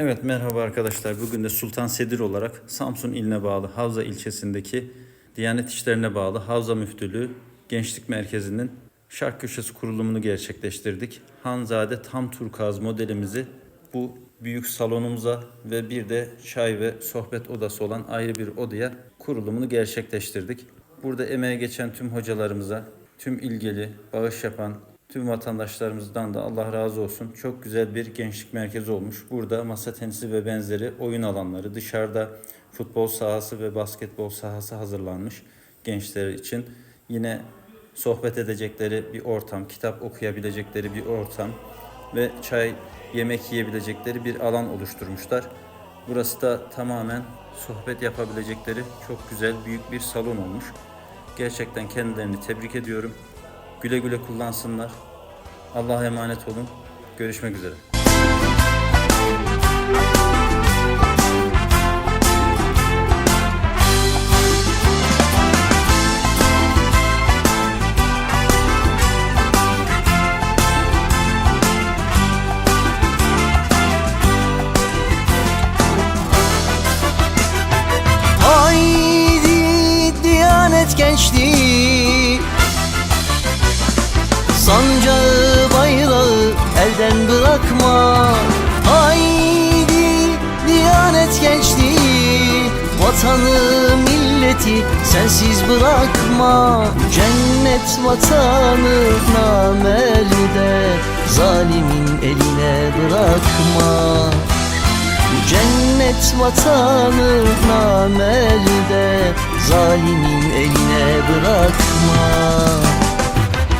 Evet merhaba arkadaşlar. Bugün de Sultan Sedir olarak Samsun iline bağlı Havza ilçesindeki Diyanet İşlerine bağlı Havza Müftülüğü Gençlik Merkezi'nin şark köşesi kurulumunu gerçekleştirdik. Hanzade tam turkaz modelimizi bu büyük salonumuza ve bir de çay ve sohbet odası olan ayrı bir odaya kurulumunu gerçekleştirdik. Burada emeğe geçen tüm hocalarımıza, tüm ilgili, bağış yapan, Tüm vatandaşlarımızdan da Allah razı olsun. Çok güzel bir gençlik merkezi olmuş. Burada masa tenisi ve benzeri oyun alanları, dışarıda futbol sahası ve basketbol sahası hazırlanmış gençler için. Yine sohbet edecekleri bir ortam, kitap okuyabilecekleri bir ortam ve çay, yemek yiyebilecekleri bir alan oluşturmuşlar. Burası da tamamen sohbet yapabilecekleri çok güzel büyük bir salon olmuş. Gerçekten kendilerini tebrik ediyorum. Güle güle kullansınlar. Allah'a emanet olun. Görüşmek üzere. Gençliği Sancağı bayrağı elden bırakma. Haydi Diyanet gençliği Vatanı milleti sensiz bırakma. Cennet vatanı namelde Zalimin eline bırakma. Cennet vatanı namelde Zalimin eline bırakma.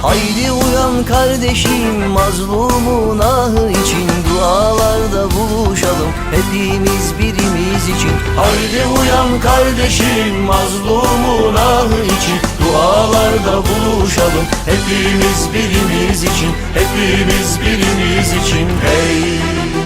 Haydi uyan kardeşim mazlumun ahı için Dualarda buluşalım. Hepimiz birimiz için. Haydi uyan kardeşim mazlumun ahı için Dualarda buluşalım. Hepimiz birimiz için Hepimiz birimiz için. Hey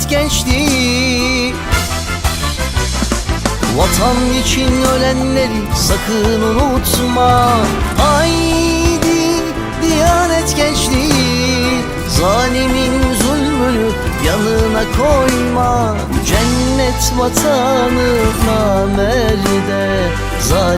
Diyanet gençliği. Vatan için ölenleri sakın unutma. Haydi Diyanet gençliği. Zalimin zulmünü yanına koyma. Cennet vatanı namelde